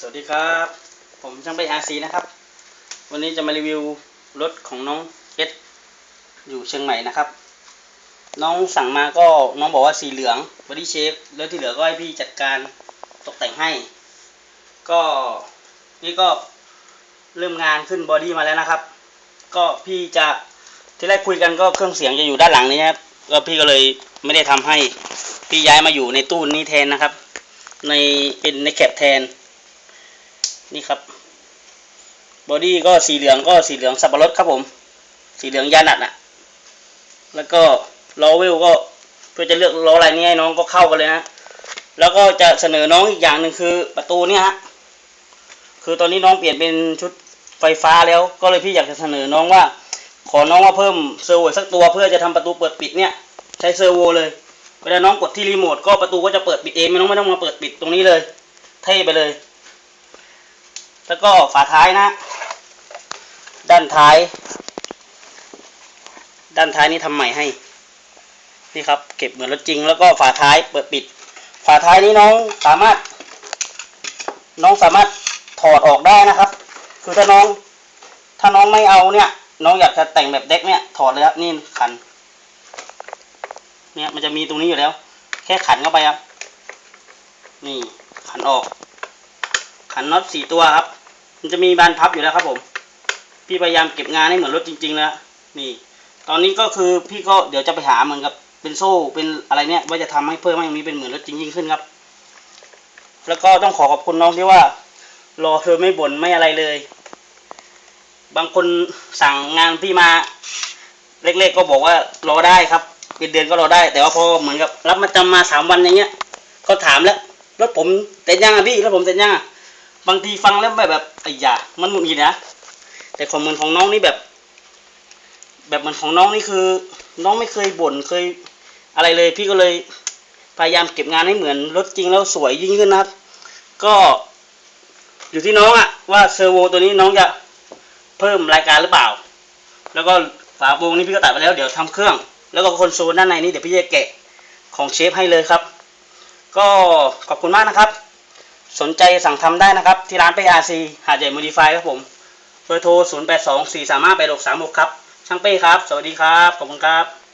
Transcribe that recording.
สวัสดีครับ ผมช่างไปอาซีนะครับ วันนี้จะมารีวิวรถของน้องเอสอยู่เชียงใหม่นะครับ น้องสั่งมาก็น้องบอกว่าสีเหลืองบอดี้เชฟแล้วที่เหลือก็ให้พี่จัดการตกแต่งให้ ก็นี่ก็เริ่มงานขึ้นบอดี้มาแล้วนะครับ ก็พี่จะที่แรกคุยกันก็เครื่องเสียงจะอยู่ด้านหลังนี้นะครับก็พี่ก็เลยไม่ได้ทำให้พี่ย้ายมาอยู่ในตู้นี้แทนนะครับ ในเป็นในแคปแทน นี่ครับบอดี้ก็สีเหลืองก็สีเหลืองสับปะรดครับผม สีเหลืองยานัดอะแล้วก็ล้อเวลก็เพื่อจะเลือกล้ออะไรนี้ให้น้องก็เข้ากันเลยนะแล้วก็จะเสนอน้องอีกอย่างหนึ่งคือประตูเนี่ยฮะคือตอนนี้น้องเปลี่ยนเป็นชุดไฟฟ้าแล้วก็เลยพี่อยากจะเสนอน้องว่า ขอน้องมาเพิ่มเซอร์โวอีกสักตัวเพื่อจะทำประตูเปิดปิดเนี่ยใช้เซอร์โวเลยเวลาน้องกดที่รีโมทก็ประตูก็จะเปิดปิดเองไม่ต้องไม่ต้องมาเปิดปิดตรงนี้เลย เท่ไปเลย แล้วก็ฝาท้ายนะ ด้านท้าย ด้านท้ายนี่ทำใหม่ให้ นี่ครับ เก็บเหมือนรถจริง แล้วก็ฝาท้ายเปิดปิด ฝาท้ายนี้น้องสามารถ น้องสามารถถอดออกได้นะครับ คือถ้าน้อง ถ้าน้องไม่เอาเนี่ย น้องอยากจะแต่งแบบเด็กเนี่ยถอดเลยครับนี่ขัน เนี่ยมันจะมีตรงนี้อยู่แล้ว แค่ขันเข้าไปครับ นี่ขันออกขันน็อตสี่ตัวครับ มันจะมีบานพับอยู่แล้วครับผม พี่พยายามเก็บงานให้เหมือนรถจริงๆแล้วนี่ ตอนนี้ก็คือพี่ก็เดี๋ยวจะไปหาเหมือนกับเป็นโซ่เป็นอะไรเนี่ยว่าจะทำให้เพิ่มให้ตรงนี้เป็นเหมือนรถจริงยิ่งขึ้นครับ แล้วก็ต้องขอขอบคุณน้องที่ว่ารอเธอไม่บ่นไม่อะไรเลย บางคนสั่งงานพี่มาเล็กๆก็บอกว่ารอได้ครับ เป็นเดือนก็รอได้ แต่ว่าพอเหมือนกับ รับมาจำมาสามวันอย่างเงี้ย ก็ถามแล้วรถผมเสร็จยังอะพี่รถผมเสร็จยังอะ บางทีฟังแล้วแบบแบบไอ้ยามันหงุดหงิดนะ แต่ของเหมือนของน้องนี่แบบ แบบเหมือนของน้องนี่คือ น้องไม่เคยบ่นเคย อะไรเลย พี่ก็เลยพยายามเก็บงานให้เหมือนรถจริงแล้วสวยยิ่งขึ้นนะครับ ก็อยู่ที่น้องอะว่าเซอร์โวตัวนี้น้องจะเพิ่มรายการหรือเปล่า แล้วก็ฝาโปรงนี่พี่ก็ตัดไปแล้วเดี๋ยวทำเครื่อง แล้วก็คอนโซลด้านในนี่เดี๋ยวพี่จะแกะของเชฟให้เลยครับ ก็ขอบคุณมากนะครับ สนใจสั่งทำได้นะครับ ที่ร้านไปอาซีหาดใหญ่โมดิฟายครับผมเบอร์โทร 0 8 2 4 3 5 8 6 3 6 ครับ ช่างเป้ครับ สวัสดีครับ ขอบคุณครับ